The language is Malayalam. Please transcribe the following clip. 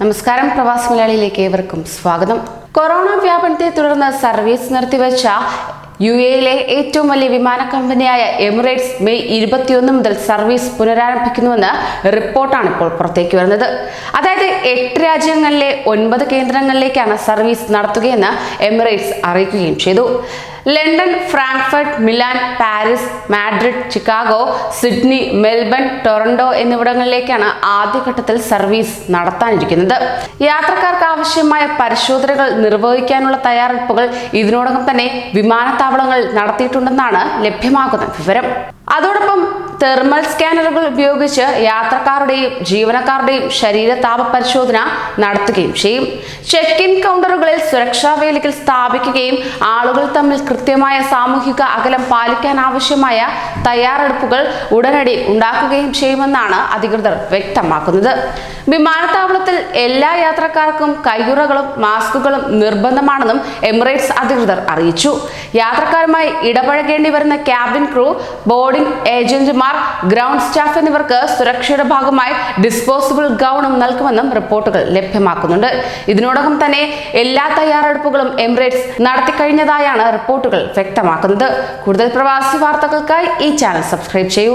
നമസ്കാരം പ്രവാസി മലയാളിയിലേക്ക് ഏവർക്കും സ്വാഗതം. കൊറോണ വ്യാപനത്തെ തുടർന്ന് സർവീസ് നിർത്തിവെച്ച യു എയിലെ ഏറ്റവും വലിയ വിമാന കമ്പനിയായ എമിറേറ്റ്സ് മെയ് ഇരുപത്തിയൊന്ന് മുതൽ സർവീസ് പുനരാരംഭിക്കുന്നുവെന്ന് റിപ്പോർട്ടാണ് ഇപ്പോൾ പുറത്തേക്ക് വരുന്നത്. അതായത് എട്ട് രാജ്യങ്ങളിലെ ഒൻപത് കേന്ദ്രങ്ങളിലേക്കാണ് സർവീസ് നടത്തുകയെന്ന് എമിറേറ്റ്സ് അറിയിക്കുകയും ചെയ്തു. London Frankfurt Milan Paris Madrid Chicago Sydney Melbourne Toronto എന്നിവിടങ്ങളിലേക്കാണ് ആദ്യഘട്ടത്തിൽ സർവീസ് നടത്താനിരിക്കുന്നത്. യാത്രക്കാർക്ക് ആവശ്യമായ പരിശോധനകൾ നിർവഹിക്കാനുള്ള തയ്യാറെടുപ്പുകൾ ഇതിനോടകം തന്നെ വിമാനത്താവളങ്ങൾ നടത്തിയിട്ടുണ്ടെന്നാണ് ലഭ്യമാകുന്ന വിവരം. അതോടൊപ്പം തെർമൽ സ്കാനറുകൾ ഉപയോഗിച്ച് യാത്രക്കാരുടെയും ജീവനക്കാരുടെയും ശരീര താപ പരിശോധന നടത്തുകയും ചെയ്യും. ചെക്ക് ഇൻ കൗണ്ടറുകളിൽ സുരക്ഷാ വേലികൾ സ്ഥാപിക്കുകയും ആളുകൾ തമ്മിൽ കൃത്യമായ സാമൂഹിക അകലം പാലിക്കാൻ ആവശ്യമായ തയ്യാറെടുപ്പുകൾ ഉടനടി ഉണ്ടാക്കുകയും ചെയ്യുമെന്നാണ് അധികൃതർ വ്യക്തമാക്കുന്നത്. വിമാനത്താവളത്തിൽ എല്ലാ യാത്രക്കാർക്കും കൈയുറകളും മാസ്കുകളും നിർബന്ധമാണെന്നും എമിറേറ്റ്സ് അധികൃതർ അറിയിച്ചു. യാത്രക്കാരുമായി ഇടപഴകേണ്ടി വരുന്ന ക്യാബിൻ ക്രൂ ബോർഡിംഗ് ഏജന്റുമാർ ഗ്രൗണ്ട് സ്റ്റാഫ് എന്നിവർക്ക് സുരക്ഷയുടെ ഭാഗമായി ഡിസ്പോസിബിൾ ഗൗണും നൽകുമെന്നും റിപ്പോർട്ടുകൾ ലഭ്യമാക്കുന്നുണ്ട്. ഇതിനോടകം തന്നെ എല്ലാ തയ്യാറെടുപ്പുകളും എമിറേറ്റ്സ് നടത്തിക്കഴിഞ്ഞതായാണ് റിപ്പോർട്ടുകൾ വ്യക്തമാക്കുന്നത്. കൂടുതൽ പ്രവാസി വാർത്തകൾക്കായി ഈ ചാനൽ സബ്സ്ക്രൈബ് ചെയ്യൂ.